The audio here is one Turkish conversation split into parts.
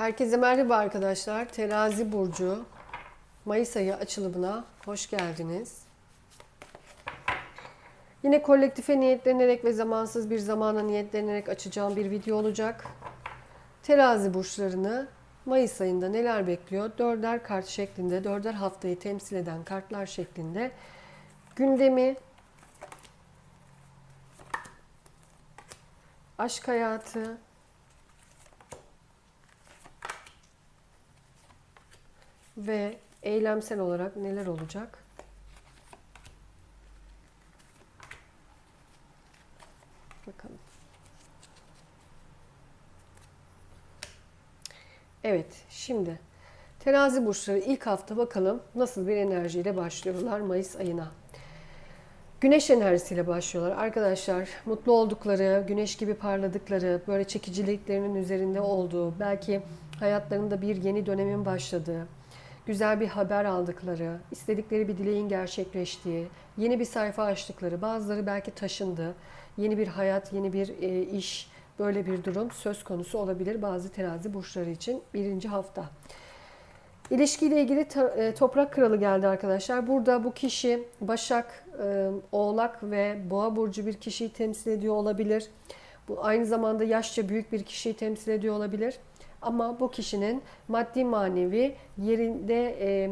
Herkese merhaba arkadaşlar. Terazi Burcu Mayıs ayı açılımına hoş geldiniz. Yine kolektife niyetlenerek ve zamansız bir zamana niyetlenerek açacağım bir video olacak. Terazi burçlarını Mayıs ayında neler bekliyor? Dörder kart şeklinde, dörder haftayı temsil eden kartlar şeklinde gündemi, aşk hayatı, ve eylemsel olarak neler olacak? Bakalım. Evet, şimdi terazi burçları ilk hafta bakalım nasıl bir enerjiyle başlıyorlar Mayıs ayına. Güneş enerjisiyle başlıyorlar. Arkadaşlar mutlu oldukları, güneş gibi parladıkları, böyle çekiciliklerinin üzerinde olduğu, belki hayatlarında bir yeni dönemin başladığı, güzel bir haber aldıkları, istedikleri bir dileğin gerçekleştiği, yeni bir sayfa açtıkları, bazıları belki taşındı, yeni bir hayat, yeni bir e, iş, böyle bir durum söz konusu olabilir bazı terazi burçları için birinci hafta. İlişkiyle ilgili e, toprak kralı geldi arkadaşlar. Burada bu kişi Başak, e, Oğlak ve Boğa burcu bir kişiyi temsil ediyor olabilir. Bu aynı zamanda yaşça büyük bir kişiyi temsil ediyor olabilir. Ama bu kişinin maddi manevi yerinde e,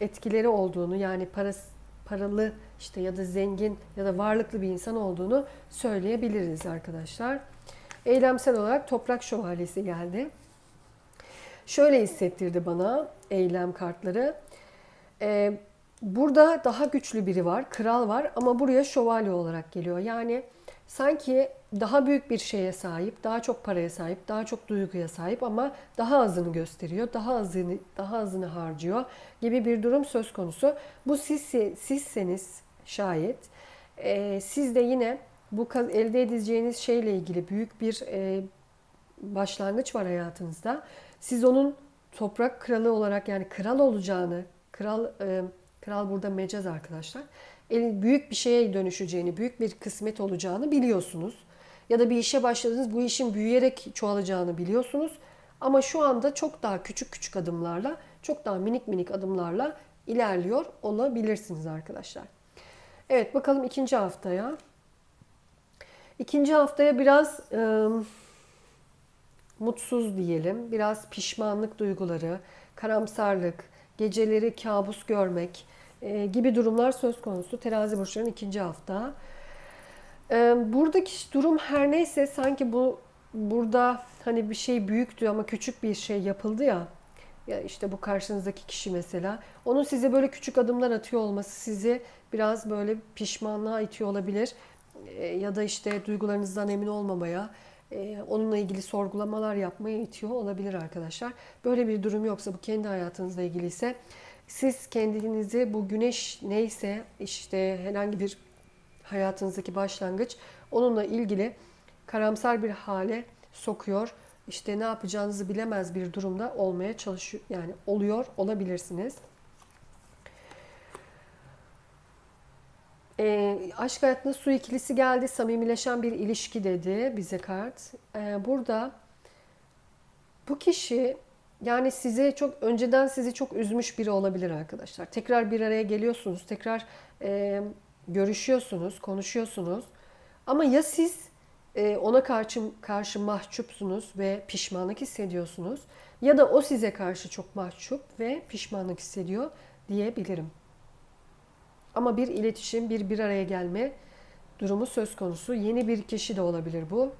etkileri olduğunu yani parası, paralı işte ya da zengin ya da varlıklı bir insan olduğunu söyleyebiliriz arkadaşlar. Eylemsel olarak toprak şövalyesi geldi. Şöyle hissettirdi bana eylem kartları. Ee, burada daha güçlü biri var, kral var ama buraya şövalye olarak geliyor. Yani sanki daha büyük bir şeye sahip, daha çok paraya sahip, daha çok duyguya sahip ama daha azını gösteriyor, daha azını daha azını harcıyor gibi bir durum söz konusu. Bu siz sizseniz şayet e, siz de yine bu elde edeceğiniz şeyle ilgili büyük bir e, başlangıç var hayatınızda. Siz onun toprak kralı olarak yani kral olacağını, kral e, kral burada mecaz arkadaşlar. Büyük bir şeye dönüşeceğini, büyük bir kısmet olacağını biliyorsunuz. Ya da bir işe başladınız, bu işin büyüyerek çoğalacağını biliyorsunuz. Ama şu anda çok daha küçük küçük adımlarla, çok daha minik minik adımlarla ilerliyor olabilirsiniz arkadaşlar. Evet bakalım ikinci haftaya. İkinci haftaya biraz e, mutsuz diyelim, biraz pişmanlık duyguları, karamsarlık, geceleri kabus görmek e, gibi durumlar söz konusu terazi burçlarının ikinci hafta. E, buradaki durum her neyse sanki bu burada hani bir şey büyüktü ama küçük bir şey yapıldı ya. Ya işte bu karşınızdaki kişi mesela. Onun size böyle küçük adımlar atıyor olması sizi biraz böyle pişmanlığa itiyor olabilir. E, ya da işte duygularınızdan emin olmamaya, e, onunla ilgili sorgulamalar yapmaya itiyor olabilir arkadaşlar. Böyle bir durum yoksa bu kendi hayatınızla ilgili ise siz kendinizi bu güneş neyse işte herhangi bir hayatınızdaki başlangıç onunla ilgili karamsar bir hale sokuyor. İşte ne yapacağınızı bilemez bir durumda olmaya çalışıyor yani oluyor olabilirsiniz. E, aşk hayatında su ikilisi geldi. Samimileşen bir ilişki dedi bize kart. E, burada bu kişi yani size çok önceden sizi çok üzmüş biri olabilir arkadaşlar. Tekrar bir araya geliyorsunuz. Tekrar e, görüşüyorsunuz, konuşuyorsunuz. Ama ya siz e, ona karşı karşı mahcupsunuz ve pişmanlık hissediyorsunuz ya da o size karşı çok mahcup ve pişmanlık hissediyor diyebilirim. Ama bir iletişim, bir bir araya gelme durumu söz konusu. Yeni bir kişi de olabilir bu.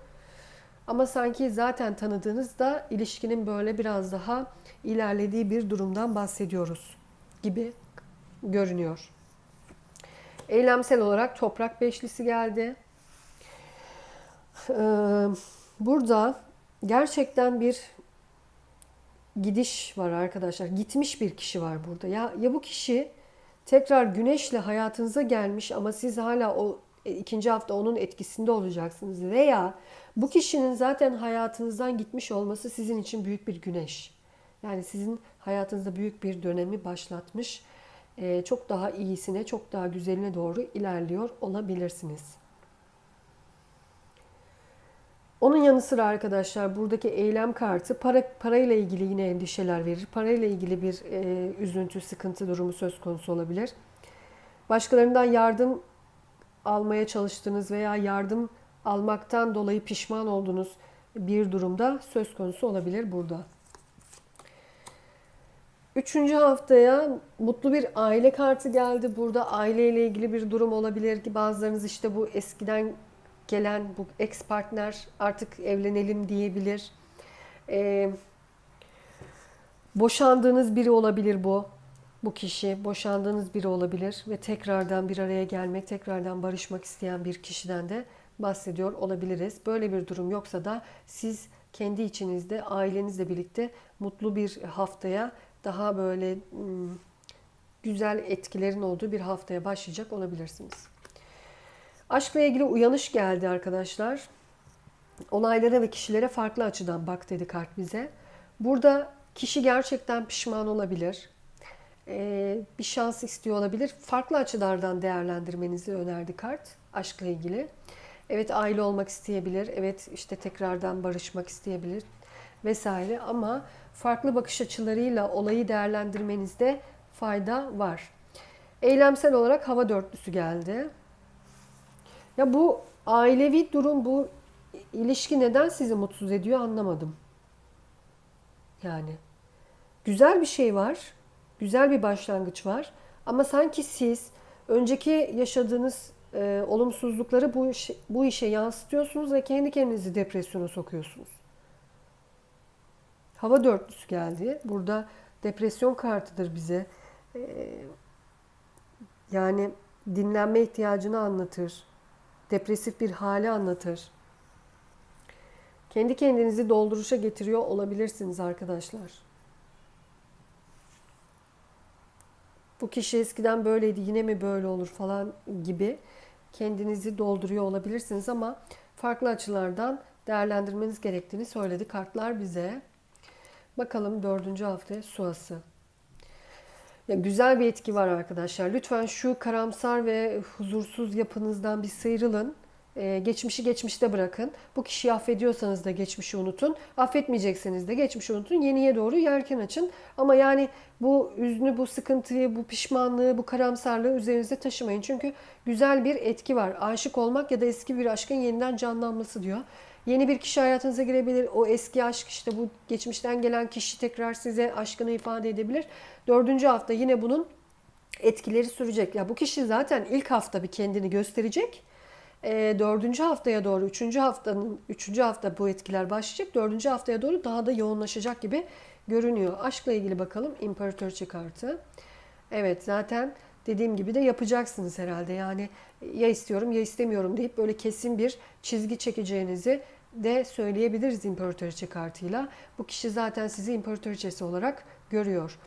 Ama sanki zaten tanıdığınızda ilişkinin böyle biraz daha ilerlediği bir durumdan bahsediyoruz gibi görünüyor. Eylemsel olarak toprak beşlisi geldi. Ee, burada gerçekten bir gidiş var arkadaşlar. Gitmiş bir kişi var burada. Ya ya bu kişi tekrar güneşle hayatınıza gelmiş ama siz hala o e, ikinci hafta onun etkisinde olacaksınız veya bu kişinin zaten hayatınızdan gitmiş olması sizin için büyük bir güneş. Yani sizin hayatınızda büyük bir dönemi başlatmış, e, çok daha iyisine, çok daha güzeline doğru ilerliyor olabilirsiniz. Onun yanı sıra arkadaşlar buradaki eylem kartı para parayla ilgili yine endişeler verir. Parayla ilgili bir e, üzüntü, sıkıntı durumu söz konusu olabilir. Başkalarından yardım almaya çalıştığınız veya yardım almaktan dolayı pişman olduğunuz bir durumda söz konusu olabilir burada. Üçüncü haftaya mutlu bir aile kartı geldi. Burada aileyle ilgili bir durum olabilir ki bazılarınız işte bu eskiden gelen bu ex partner artık evlenelim diyebilir. Ee, boşandığınız biri olabilir bu. Bu kişi boşandığınız biri olabilir ve tekrardan bir araya gelmek, tekrardan barışmak isteyen bir kişiden de bahsediyor olabiliriz. Böyle bir durum yoksa da siz kendi içinizde ailenizle birlikte mutlu bir haftaya daha böyle hmm, güzel etkilerin olduğu bir haftaya başlayacak olabilirsiniz. Aşkla ilgili uyanış geldi arkadaşlar. Olaylara ve kişilere farklı açıdan bak dedi kart bize. Burada kişi gerçekten pişman olabilir. Ee, bir şans istiyor olabilir. Farklı açılardan değerlendirmenizi önerdi kart aşkla ilgili. Evet aile olmak isteyebilir. Evet işte tekrardan barışmak isteyebilir vesaire ama farklı bakış açılarıyla olayı değerlendirmenizde fayda var. Eylemsel olarak hava dörtlüsü geldi. Ya bu ailevi durum, bu ilişki neden sizi mutsuz ediyor anlamadım. Yani güzel bir şey var. Güzel bir başlangıç var. Ama sanki siz önceki yaşadığınız e, olumsuzlukları bu, işe, bu işe yansıtıyorsunuz ve kendi kendinizi depresyona sokuyorsunuz. Hava dörtlüsü geldi. Burada depresyon kartıdır bize. E, yani dinlenme ihtiyacını anlatır. Depresif bir hali anlatır. Kendi kendinizi dolduruşa getiriyor olabilirsiniz arkadaşlar. Bu kişi eskiden böyleydi yine mi böyle olur falan gibi kendinizi dolduruyor olabilirsiniz ama farklı açılardan değerlendirmeniz gerektiğini söyledi kartlar bize. Bakalım dördüncü haftaya suası. Ya güzel bir etki var arkadaşlar. Lütfen şu karamsar ve huzursuz yapınızdan bir sıyrılın. Ee, geçmişi geçmişte bırakın. Bu kişiyi affediyorsanız da geçmişi unutun. Affetmeyecekseniz de geçmişi unutun. Yeniye doğru yelken açın. Ama yani bu üznü, bu sıkıntıyı, bu pişmanlığı, bu karamsarlığı üzerinizde taşımayın. Çünkü güzel bir etki var. Aşık olmak ya da eski bir aşkın yeniden canlanması diyor. Yeni bir kişi hayatınıza girebilir. O eski aşk işte bu geçmişten gelen kişi tekrar size aşkını ifade edebilir. Dördüncü hafta yine bunun etkileri sürecek. Ya bu kişi zaten ilk hafta bir kendini gösterecek. E, dördüncü haftaya doğru, üçüncü haftanın, üçüncü hafta bu etkiler başlayacak. Dördüncü haftaya doğru daha da yoğunlaşacak gibi görünüyor. Aşkla ilgili bakalım. İmparatorçe kartı. Evet zaten dediğim gibi de yapacaksınız herhalde. Yani ya istiyorum ya istemiyorum deyip böyle kesin bir çizgi çekeceğinizi de söyleyebiliriz imparatoriçe kartıyla. Bu kişi zaten sizi imparatoriçesi olarak görüyor.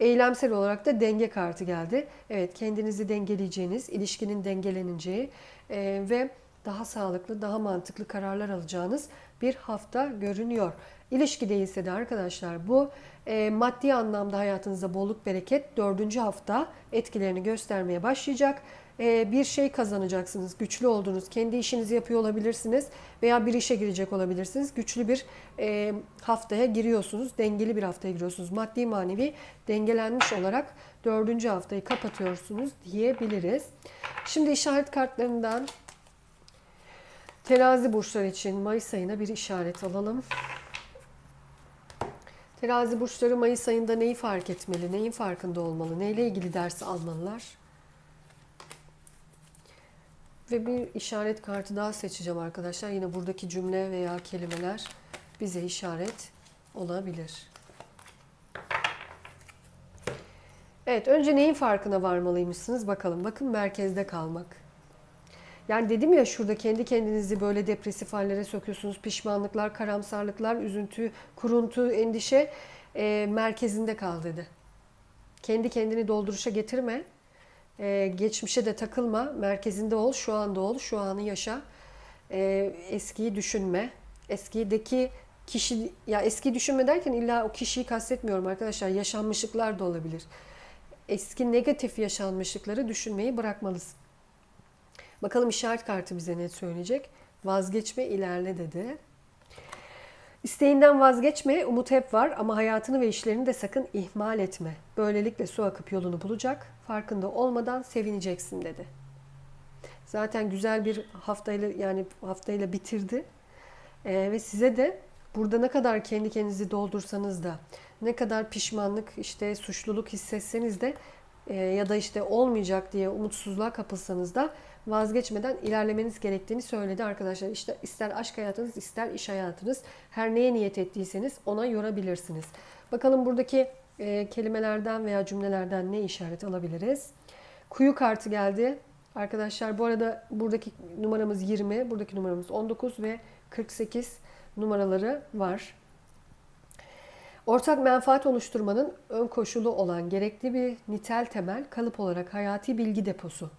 Eylemsel olarak da denge kartı geldi. Evet kendinizi dengeleyeceğiniz, ilişkinin dengeleneceği e, ve daha sağlıklı, daha mantıklı kararlar alacağınız bir hafta görünüyor. İlişki değilse de arkadaşlar bu e, maddi anlamda hayatınızda bolluk bereket dördüncü hafta etkilerini göstermeye başlayacak. E, bir şey kazanacaksınız. Güçlü olduğunuz, kendi işinizi yapıyor olabilirsiniz veya bir işe girecek olabilirsiniz. Güçlü bir e, haftaya giriyorsunuz. Dengeli bir haftaya giriyorsunuz. Maddi manevi dengelenmiş olarak dördüncü haftayı kapatıyorsunuz diyebiliriz. Şimdi işaret kartlarından terazi burçları için Mayıs ayına bir işaret alalım. Terazi burçları Mayıs ayında neyi fark etmeli, neyin farkında olmalı, neyle ilgili ders almalılar? Ve bir işaret kartı daha seçeceğim arkadaşlar. Yine buradaki cümle veya kelimeler bize işaret olabilir. Evet, önce neyin farkına varmalıymışsınız bakalım. Bakın merkezde kalmak. Yani dedim ya şurada kendi kendinizi böyle depresif hallere sokuyorsunuz. Pişmanlıklar, karamsarlıklar, üzüntü, kuruntu, endişe e, merkezinde kal dedi. Kendi kendini dolduruşa getirme. E, geçmişe de takılma. Merkezinde ol, şu anda ol, şu anı yaşa. E, eskiyi düşünme. Eskideki kişi, ya eski düşünme derken illa o kişiyi kastetmiyorum arkadaşlar. Yaşanmışlıklar da olabilir. Eski negatif yaşanmışlıkları düşünmeyi bırakmalısın. Bakalım işaret kartı bize ne söyleyecek. Vazgeçme, ilerle dedi. İsteğinden vazgeçme, umut hep var ama hayatını ve işlerini de sakın ihmal etme. Böylelikle su akıp yolunu bulacak, farkında olmadan sevineceksin dedi. Zaten güzel bir haftayla yani haftayla bitirdi. Ee, ve size de burada ne kadar kendi kendinizi doldursanız da ne kadar pişmanlık işte suçluluk hissetseniz de e, ya da işte olmayacak diye umutsuzluğa kapılsanız da vazgeçmeden ilerlemeniz gerektiğini söyledi arkadaşlar. İşte ister aşk hayatınız ister iş hayatınız her neye niyet ettiyseniz ona yorabilirsiniz. Bakalım buradaki e, kelimelerden veya cümlelerden ne işaret alabiliriz? Kuyu kartı geldi. Arkadaşlar bu arada buradaki numaramız 20, buradaki numaramız 19 ve 48 numaraları var. Ortak menfaat oluşturmanın ön koşulu olan gerekli bir nitel temel kalıp olarak hayati bilgi deposu.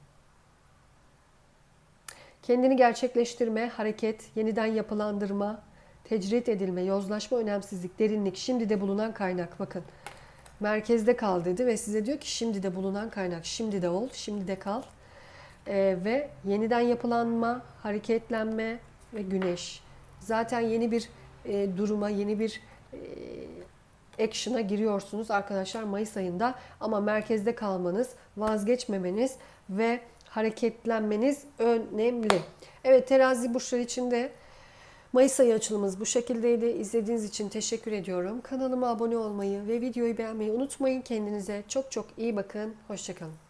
Kendini gerçekleştirme, hareket, yeniden yapılandırma, tecrit edilme, yozlaşma, önemsizlik, derinlik, şimdi de bulunan kaynak. Bakın merkezde kal dedi ve size diyor ki şimdi de bulunan kaynak, şimdi de ol, şimdi de kal. Ee, ve yeniden yapılanma, hareketlenme ve güneş. Zaten yeni bir e, duruma, yeni bir e, action'a giriyorsunuz arkadaşlar Mayıs ayında. Ama merkezde kalmanız, vazgeçmemeniz ve hareketlenmeniz önemli. Evet terazi burçları için de Mayıs ayı açılımımız bu şekildeydi. İzlediğiniz için teşekkür ediyorum. Kanalıma abone olmayı ve videoyu beğenmeyi unutmayın. Kendinize çok çok iyi bakın. Hoşçakalın.